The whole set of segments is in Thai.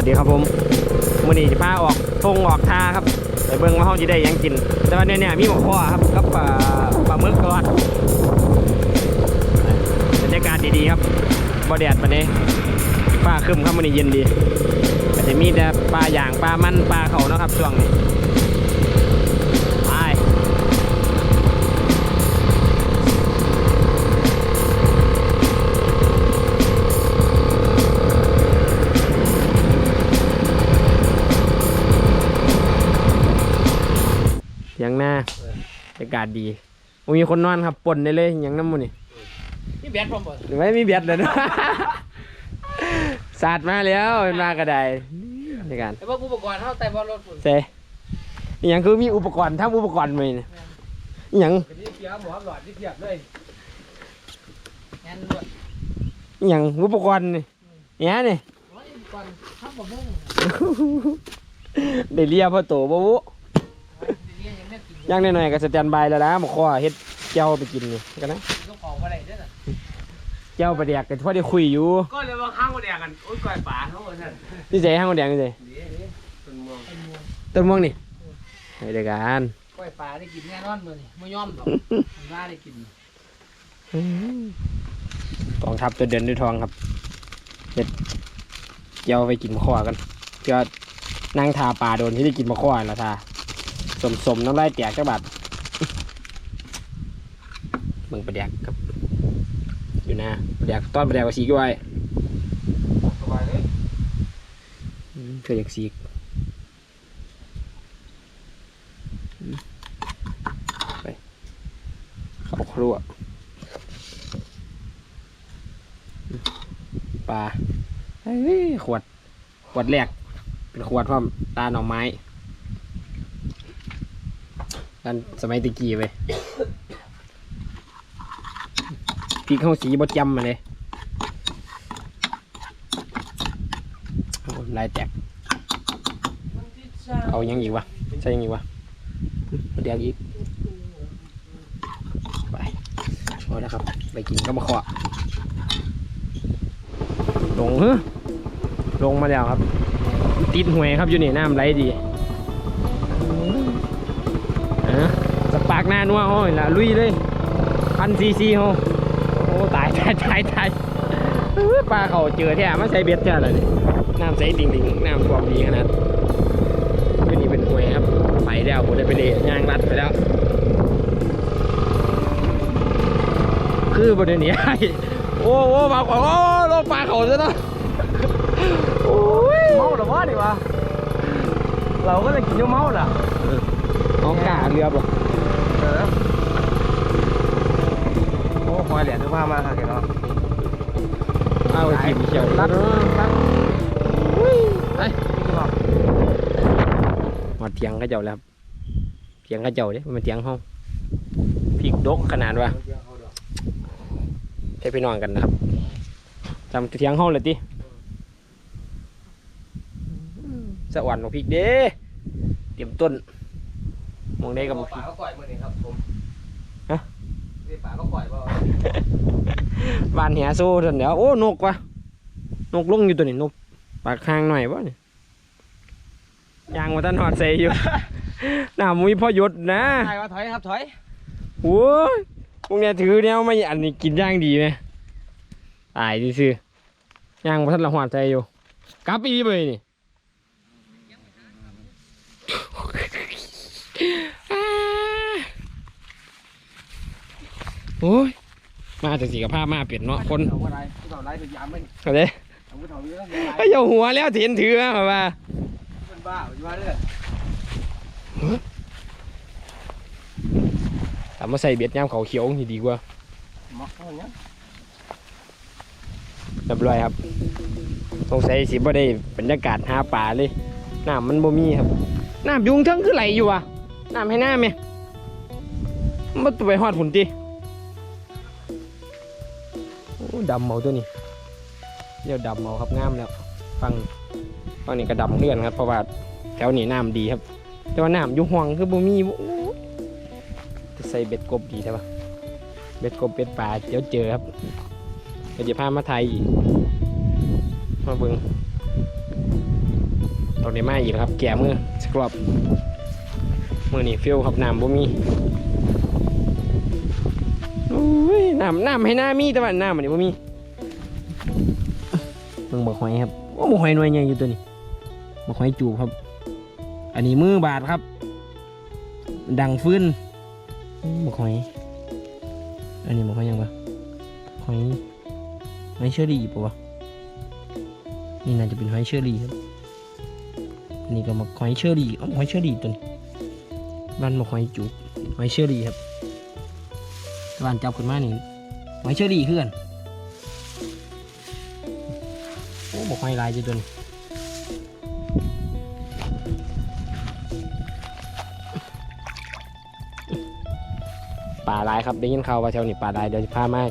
วัสดีครับผมมื้อนี้จะพาออกทงออกทาครับไปเบิ้งว่าเฮาสิได้ยังกิน แต่วันนี้เนี่ยมีหมกพ่อครับกับปลาปลาหมึกทอดบรรยากาศดีๆครับบ่แดดวันนี้ป้าครึ้มครับมื้อนี้เย็นดีอาจะมีแต่ปลาย่างปลามันปลาเขานะครับช่วงนี้ เสียงหน้าบรรยากาศดีบ่มีคนนอนครับป่นได้เลยหยังน้ำมันนี่นี่แบทผมบ่ไม่มีเบียดเลยนะสาดมาแล้วเป็นมากระไดในการไอ้พวกอุปกรณ์เท่าแต่บอลรถฝุ่นเซ่อหยังคือมีอุปกรณ์ทำอุปกรณ์มาเนี่ยอหยังเป็นที่เสียหมอหลอดที่เทียบเลยงานรวดอหยังอุปกรณ์นี่อหยังนี่ร้อยอุปกรณ์ทำบ่มุ่งได้เลียพ่อโตบ่บุเรี ยนยังไม่กินย่างหน่อยๆก็สแตนบายแล้วนะหมกข้อเฮ็ดเจ้าไปกินนี่กันนะก็ของอะไรเด้อเจ้าประเดียกกันพอได้คุยอยู่ก็เลยว่าข้างคนเดียวกันโอ้ยก่อยป่าเขาเหมือนกันนี่เจ๊ห้างคนแดงนี่เจ๊นี่นี่ต้นม่วงต้นม่วงต้นม่วงนี่ให้เดียวกันก่อยป่าได้กินแน่นอนมื้อนี่ไม่ยอมหรอกมันว่าได้กินกองทัพตัวเดินด้วยทองครับเฮ็ดเจ้าไปกินมะข้อกันเพื่อนั่งทาปลาโดนที่ได้กินมะข้อแล้วทา สมสมน้ำลายแตกจักบาดมึงประเดียกครับ อยู่นะประเดียกต้อนประเดียกกับสีก้อยสบายเลยอืมเพื่อยากสีไปเข้าครัวปลาเฮ้ยขวด ขวดแรก เป็นขวดพร้อมตาหน่อไม้ กันสมัยตะกี้ไปพริกเข้าสีบดจำมาเลยลายแตก เอายังอีกวะ ใช่ยังอีกวะเดี๋ยวอีก ไปเอาละครับ ไปกินก็มาขอลงเฮ้อลงมาแล้วครับ ติดหวยครับอยู่นี่น้ำไหลดี สปาร์กหน้านัวโอ้ยละลุยเลยพันซีซีโอ้โอ้ตายตายตายตายอื้อปลาเขาเจอแท้มาใส่เบ็ดแท้เลยนี่น้ำใสดิ่งดิ่งน้ำท่วมดีขนาดอยู่นี่เป็นหวยครับไปแล้วผมได้ไปเดยย่างรัดไปแล้ว คือบริเวณนี้โอ้โหมาขวางโอ้ลงปลาเขาซะเนาะโอ้ยเมาหรือว่าดีวะเราก็เลยกินยาเมาล่ะน้องกาเรือบ่ ควายเหรียญนึกว่ามาค่ะแกเนาะเอาไปกินเชียวรัดรัดไปมาเถียงเข้าเจ้าแล้วครับเถียงเข้าเจ้าเด้มันเถียงห้องพริกดกขนาดว่าใช่พี่น้องกันนะครับจำเถียงห้องเลยติสวรรค์ของพริกเด้เตรียมต้นมองได้กับป่าพริก ป่าก็ก่อยบ่บ้านเหียโซ่จนเดี๋ยวโอ้นกวะนกลงอยู่ตัวนี้นกปากข้างหน่อยวะนี่ยางมาตันหอดใส่อยู่ หน้ามุ้ยพ่อยศนะใช่ว่าถอยครับถอยโอ้ยพวกเนี้ยถือเนี่ยไม่อันนี้กินย่างดีไหมตายซื่อๆย่างมาทันละหอดใส่อยู่กลับอีไปนี่ โอ้ย มาจากสีกับผ้ามาเปลี่ยนเนาะคนอะไรเอาไรถึงยามไม่เอาเลยเอาผู้เฒ่าเยอะไอ้เจ้าหัวแล้วเถียนถือมาว่าเป็นบ้าอยู่มาเด้อแต่มาใส่เบ็ดย่ามเขาเขียวนี่ดีกว่ามักอย่างเรียบร้อยครับสงสัยสิบ่ได้บรรยากาศหาปลาเลยน้ำมันบ่มีครับน้ำยุงเทิงคือไหลอยู่อะน้ำให้น้ำไหมมันไปหอดผุนติโอ้ ดำเมาตัวนี้เดี๋ยวดำเมาครับงามแล้วฟังฟังนี่ก็ดำเลื่อนครับเพราะว่าแถวนี้น้ำดีครับ แต่ว่าน้ำอยุ่ห่วงคือบ่มีจะใส่เบ็ดกบดีใช่ปะเบ็ดกบเบ็ดปลาเดี๋ยวเจอครับเดี๋ยวจะพามาไทยอีกมาเบิงตอนนี้มาอีกครับ แก่มือสกรอบมือนี่ฟิลครับน้ำบ่มี น้ำน้ำให้หน้ามีแต่ว่าน้ำมันนี่บ่มีเบิ่งบักหอยครับโอ้บักหอยหน่วยใหญ่อยู่ตัวนี้บักหอยจูบครับ อันนี้มือบาดครับ ดังฟื้นบักหอย อันนี้บักหอยยังปะหอยหอยเชอรี่ปะวะนี่น่าจะเป็นหอยเชอรี่ครับนนี้ก็มาหอยเชอรี่อ๋อหอยเชอรี่ตัวนี้บ้านมาหอยจูบหอยเชอรี่ครับ บ้านจับขึ้นมานี่หอยเชอรี่คือนโอ้บอกหอยลายจะตัวนี้ป่าลายครับได้ยินเขาว่าแถวนี้ป่าลายเดี๋ยวจะพามา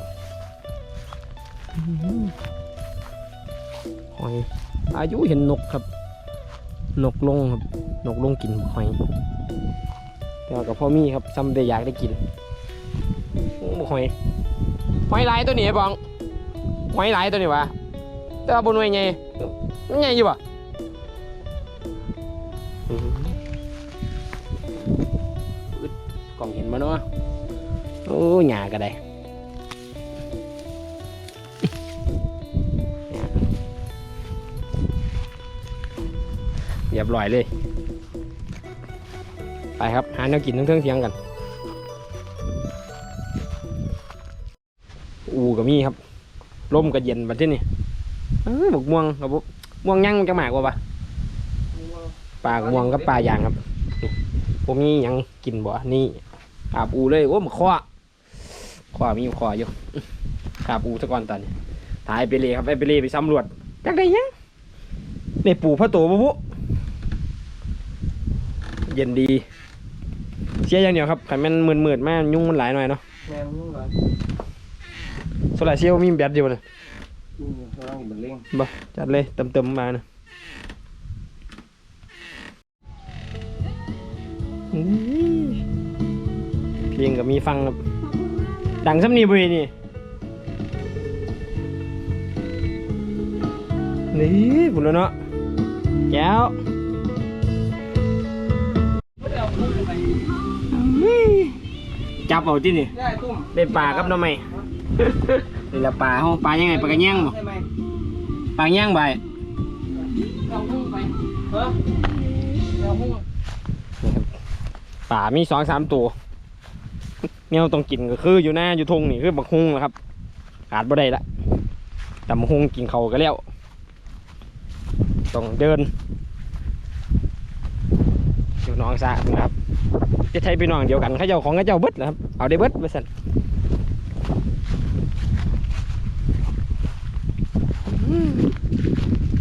หอยอายุเห็นนกครับ นกลงครับนกลงกินหอยแต่ว่ากับพ่อมี่ครับซ้ำได้อยากได้กิน หอยหอยลายตัวนี้ไอ้บองหอยลายตัวนี้วะแต่ว่าบนหน่วยไงมันใหญ่อยู่ปะอื้อหืออึดกล่องเห็นมาเนาะโอ้หยาก็ได้เรียบร้อยเลย ไปครับ หาแนวกินทั้งเทิงเทียงกัน อูกับมีครับลมกับเย็นบัดที่นี่บกม่วงกับบ่ม่วงยั่งจะหมากว่าปะปลากม่วงกับปลาย่างครับผมมีหยังกินบ่นี่ขาบอูเลยโอ้มาข้อข้อมีข้ออยู่ขาบอูซะก่อนตอนนี้ถ่ายไปเลยครับไปเลยไปสำรวจจักไดยังในปู่พระโตบุบุเย็นดีเสียอย่างเดียวครับขันมันมืดมืดๆมากยุ่งมันหลายหน่อยเนาะ แมงมุ้งเหรอ โซลาร์เซลล์มีแบตอยู่เลยอืมกำลังเป็นเร่งบ่จัดเลยเติมเติมๆมานะอื้อเพลงกับมีฟังครับดังซ้ำนี่บุยนี่นี่บุญแล้วเนาะแก้วไม่ได้เอามุ้งไปจับเอาที่นี่ได้ตุ้มได้ปลาครับน้องใหม่ นี่ละปลาห้องปลายังไงปลากระแยงบ่ปลาแยงใบเอามุ้งไปป่ามีสองสามตัวแนวต้องกินก็คืออยู่หน้าอยู่ทงนี่คือบักฮุงนะครับขาดบ่ได้ละแต่บักฮุงกินเขาก็แล้วต้องเดินอยู่น้องสะนะครับจะใช้พี่น้องเดียวกันเขาเจ้าของเขาเจ้าเบิดนะครับเอาได้เบิดไปสั่นอืม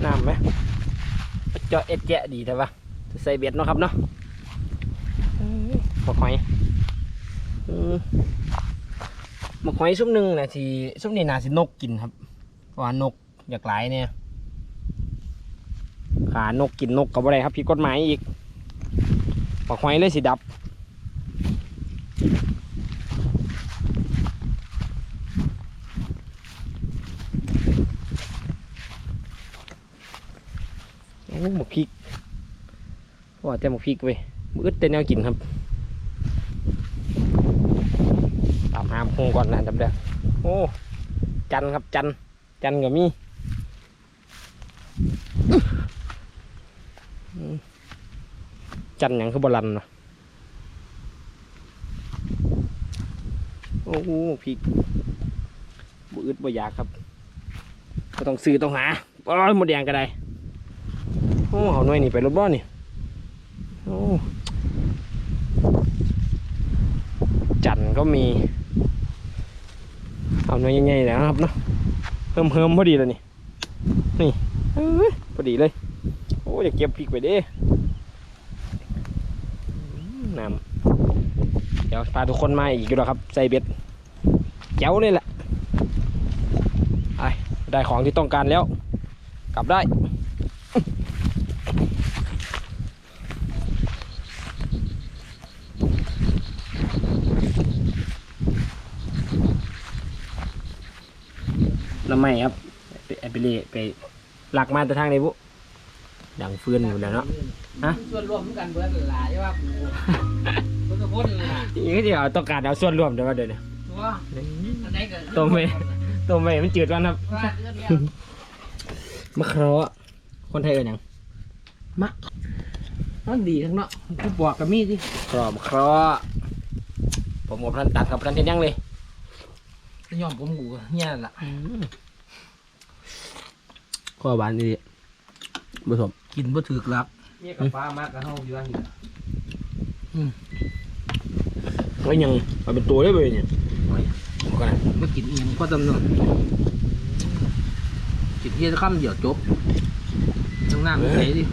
น้ำไหมเจาะเอ็ดแจะดีแต่ว่าใส่เบ็ดเนาะครับเนาะหมกหอยอืมหมกหอยซุปหนึ่งนะทีซุปนี่นาสินกกินครับเพราะว่านกอยากหลายเนี่ยขานกกินนกกับอะไรครับผิดกฎหมายอีกหมกหอยเลยสิดับ หมกพริกว่าแต่หมกพริกเว้ยมืดแต่แนวกินครับตามหามคงก่อนนะจำได้โอ้จันครับจันจันกับมีอืมจันหยังคือบอลันนะโอ้โหพริกบุอึดบ่อยากครับก็ต้องซื้อต้องหาโอ้ยหมดแดงก็ได้ โอ้เอาหน่วยนี่ไปรถบ้านนี่โอ้จันทร์ก็มีเอาหน่อยใหญ่ๆนะครับเนาะเพิ่มเพิ่มพอดีเลยนี่นี่เอ้ยพอดีเลย โอ้อยากเก็บพริกไปเด้น้ำเดี๋ยวพาทุกคนมาอีกแล้วครับใส่เบ็ดแจ๋วเลยแหละไปได้ของที่ต้องการแล้ว กลับได้ำไหม่ครับไปไปเลยไปหลักมาแต่ทางไหนบุดังฟืนอยู่แล้วเนาะฮะส่วนรวมกันเบิดหลายใช่ป่ะกูทุกคนล่ะอีกที่เอาต้องการเอาส่วนรวมเดี๋ยวว่าเดี๋ยวนี้ตัวอันไหนก็ต้มไปต้มไปมันจืดวันครับว่าเรื่องเดียวมะเคราะห์คนไทยเอ่ยยังมะมันดีทั้งเนาะกูบอกกับมีดดิกรอบมะเคราะห์ผมกับท่านตัดกับท่านเทียนยังเลยยอมผมกูเนี่ยล่ะ ข้อหวานดีผสมกินบ่ถือกลับมีกับฟ้ามากกับเฮาอยู่อันนี้ไว้ยังเอาเป็นตัวได้ไปเนี่ยเอากันนะไม่กินเองก็จำนวนกินเพี้ยค่ำเดียวจบข้างหน้าไม่ใช่ดิ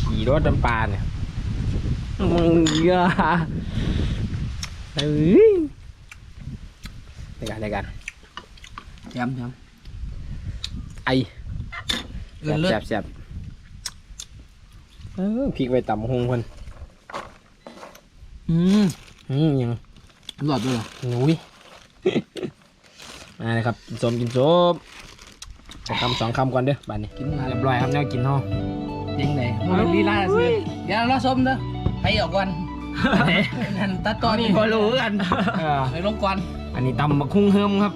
ขี่รถจำปาเนี่ยมึงเยอะเฮ้ยในการในการแถมแถมไอ เลือดเลือแสดบแสบเออพริกไปตำหงคนอืมอืมยังหลอดด้วยเหรอหนุย มาเลยครับกินส้มกินส้มจะคำสองคำก่อนเด้อบ้านนี้กินมาเรียบร้อยครับแนวกินห้องเด้งไหนมันลีลาซื้อเดี๋ยวเราส้มเด้อไปออกก่อนนั่นตัดตอนนี้พอรู้กัน เออไปลงก่อนอันนี้ตำมะคุ้งเฮิมครับ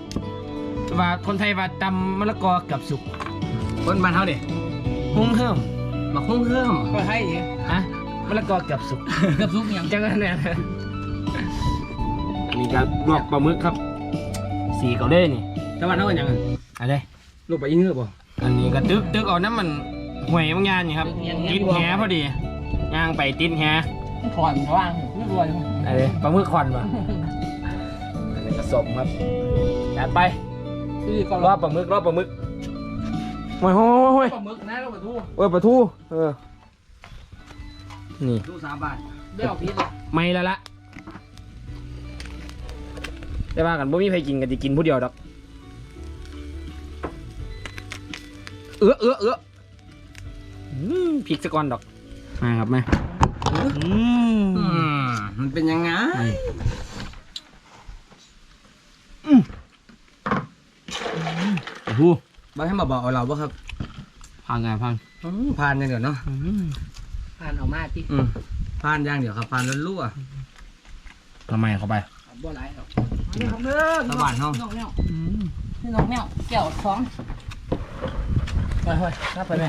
ว่าคนไทยว่าตำมะละกอกับสุกคนบ้านเฮาดิหุ้งเฮิมมาคุ้งเครื่องก็ให้ดิฮะมะละกอกับสุกกับซุปยังจังนั้นเนี่ยอันนี้ก็ลวกปลาหมึกครับ สีเกาเล่นี่แต่ว่าเฮากันยังอะไรลูกไปยิงเหือบ่อันนี้ก็ตึกตึกเอาน้ำมันห่วยบางอย่างนี่ครับติดแหพอดีย่างไปติดแหถอนว่างไม่รวยอะไรปลาหมึกควันมาอันนี้ก็สมครับจัดไป คือก็รอบปลาหมึกรอบปลาหมึกห่วยห่วยห่วยปลาหมึกนะเราไปดูเออปลาทูเออนี่ดูสามบาทได้ออกพิษเลยไม่และละได้ว่ากันบ่มีใครกินกันจะกินผู้เดียวดอกเอื้อเอื้อเอื้ออืมพริกสะกอนดอกมาครับมาอืมมันเป็นยังไง โอ้โหบ้าให้มาบอกเอาเราบ่ครับพังไงพังผ่านอย่างเดียวเนาะอืมผ่านเอามาที่ผ่านอย่างเดียวครับผ่านล้วนทำไมเข้าไปๆบ่หลายหรอกนี่ครับเด้อตะบานเฮาน้องแมวนี่น้องแมวแก้วท้องไปเฮ้ยนับไปไหม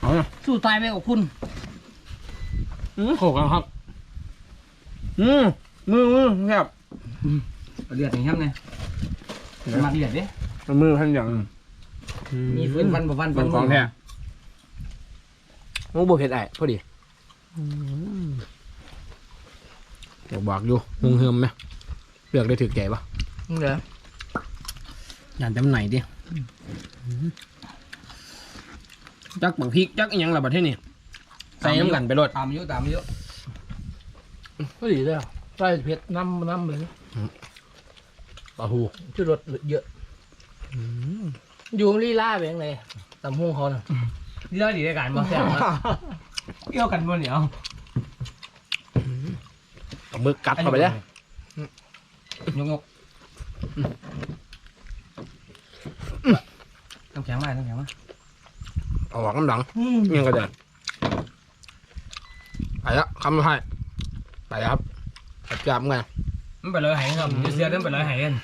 เอาเนาะสู้ตายไปกับคุณอืมโขกกันครับ อืมมือมือครับเลือดอย่างนี้ไง มักเลือดดิมือพันอย่างมีฟื้นฟันบ่ฟันฟันของแท้โอ้โบเผ็ดไอ้พอดีอยากบอกอยู่หงเฮิมไหมเลือกได้ถือแก่ปะเหรออย่างจำไหนดิจักบักพริกจักอหยังละบัดเท่นี่ใส่น้ำกันไปรดตามอายุตามอายุก็ดีเลยใส่เผ็ดน้ำน้ำเลย ปลาหูชื่อรสเยอะ อยู่ลีลาเป็นยังไงตำหุ้งเขาน่ะลีลาดีในการมาแซ่บเกี่ยวกันบ่เหนียวเอามือกัดเข้าไปเลยยกยกน้ำแข็งมาน้ำแข็งมาเอาหวังน้ำหลังยังกระเดินไปแล้วคำให้ไปแล้วครับจับๆไง มันไปเลยหายครับเสียเดินไปเลยหายกัน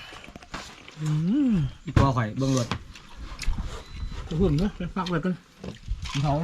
อีตัวข่อยเบิ่งรถหุ่นนะไปฟักไว้กันเขา